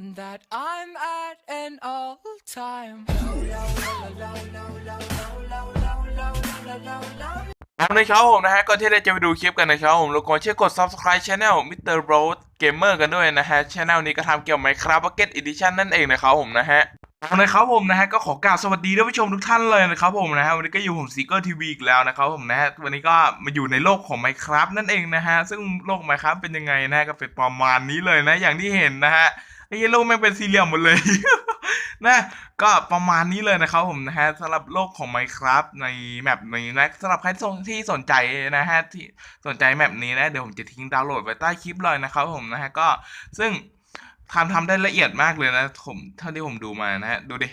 that I'm at an all time. ครับนะครับผมนะฮะก่อนที่เราจะไปดูคลิปกันนะครับผมรบกวนช่วยกด subscribe channel Mr. Road Gamer กันด้วยนะฮะ channel นี้ก็ทำเกี่ยวกับ Minecraft Pocket Edition นั่นเองนะครับผมนะฮะเอานะครับผมนะฮะก็ขอกล่าวสวัสดีท่านผู้ชมทุกท่านเลยนะครับผมนะฮะวันนี้ก็อยู่ผมซีเกอร์ทีวีอีกแล้วนะครับผมนะฮะวันนี้ก็มาอยู่ในโลกของ Minecraft นั่นเองนะฮะซึ่งโลก Minecraft เป็นยังไงนะฮะก็เป็นประมาณนี้เลยนะอย่างที่เห็นนะฮะ ไอ้ยโลกแม่งเป็นสี่เหลี่ยมหมดเลย นะก็ประมาณนี้เลยนะครับผมนะฮะสำหรับโลกของ Minecraft ในแมปนี้นะสำหรับใครที่สนใจนะฮะที่สนใจแมปนี้นะเดี๋ยวผมจะทิ้งดาวน์โหลดไว้ใต้คลิปเลยนะครับผมนะฮะก็ซึ่งทำทำได้ละเอียดมากเลยนะผมเท่าที่ผมดูมานะฮะดูดิ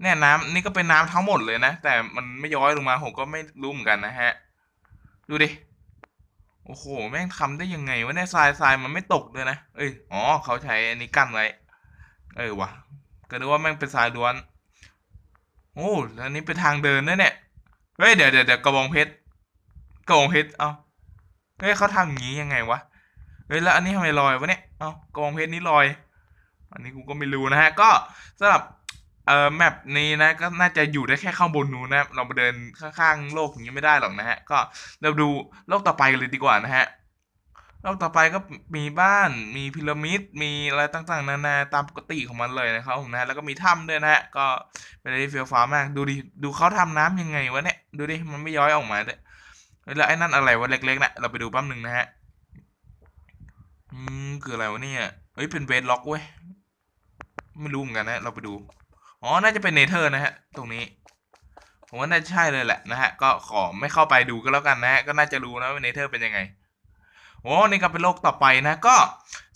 เนี่ยน้ำนี่ก็เป็นน้ำทั้งหมดเลยนะ แต่มันไม่ย้อยลงมาผมก็ไม่รู้เหมือนกันนะฮะ ดูดิ โอ้โห แม่งทำได้ยังไงวะเนี่ยทรายทรายมันไม่ตกเลยนะ เอ้ย อ๋อ เขาใช้อันนี้กั้นไว้ เออวะก็นึกว่าแม่งเป็นสายล้วน โอ้แล้วนี้เป็นทางเดินด้วยเนี่ย เฮ้ย เดี๋ยวเดี๋ยวเดี๋ยวกระบองเพชร กระบองเพชร เอ้าเฮ้ยเขาทำอย่างนี้ยังไงวะ เฮ้ย แล้วอันนี้ทำไมลอยวะเนี่ย เอ้ากระบองเพชรนี่ลอย อันนี้กูก็ไม่รู้นะฮะ ก็สำหรับ เอ่อแมปนี้นะก็น่าจะอยู่ได้แค่ข้างบนนู้นนะเรามาเดินข้างๆโลกอย่างนี้ไม่ได้หรอกนะฮะ ก็เราดูโลกต่อไปกันเลยดีกว่านะฮะโลกต่อไปก็มีบ้านมีพีระมิดมีอะไรต่างๆ นานาตามปกติของมันเลยนะครับผมนะแล้วก็มีถ้ำด้วยนะฮะก็เป็นอะไรที่เฟี้ยวฟ้ามากดูดิดูเขาทำน้ำยังไงวะเนี่ยดูดิมันไม่ย้อยออกมาเลยเฮ้ยแล้วไอ้นั่นอะไรวะเล็กๆนะเราไปดูแป๊บหนึ่งนะฮะอืมคืออะไรวะเนี่ยเฮ้ยเป็นเวทล็อกเว้ยไม่รู้เหมือนกันนะ เราไปดู อ๋อ น่าจะเป็นเนเธอร์นะฮะ ตรงนี้ ผมว่าน่าจะใช่เลยแหละนะฮะ ก็ขอไม่เข้าไปดูก็แล้วกันนะฮะ ก็น่าจะรู้นะว่าเนเธอร์เป็นยังไงโอ้นี่ก็เป็นโลกต่อไปนะ ก็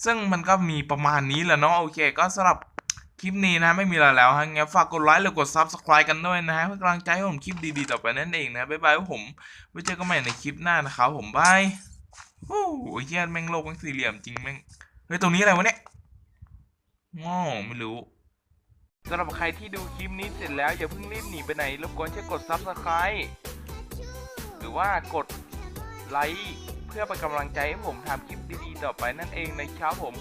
ซึ่งมันก็มีประมาณนี้แหละเนาะ โอเค ก็สำหรับคลิปนี้นะไม่มีอะไรแล้วฮะงั้นฝากกดไลค์หรือกด Subscribe กันด้วยนะฮะ เพื่อกำลังใจให้ผมคลิปดีๆต่อไปนั่นเองนะ บ๊ายบายผม ไว้เจอกันใหม่ในคลิปหน้านะครับผมบายโอ้โหเฮียแม่งโลกแม่งสี่เหลี่ยมจริงแม่ง เฮ้ย ตรงนี้อะไรวะเนี่ยง้อไม่รู้ สำหรับใครที่ดูคลิปนี้เสร็จแล้วอย่าเพิ่งรีบหนีไปไหนรบกวนช่วยกด Subscribe หรือว่ากดไลค์เพื่อเป็นกำลังใจให้ผมทำคลิปดีๆต่อไปนั่นเองนะครับผม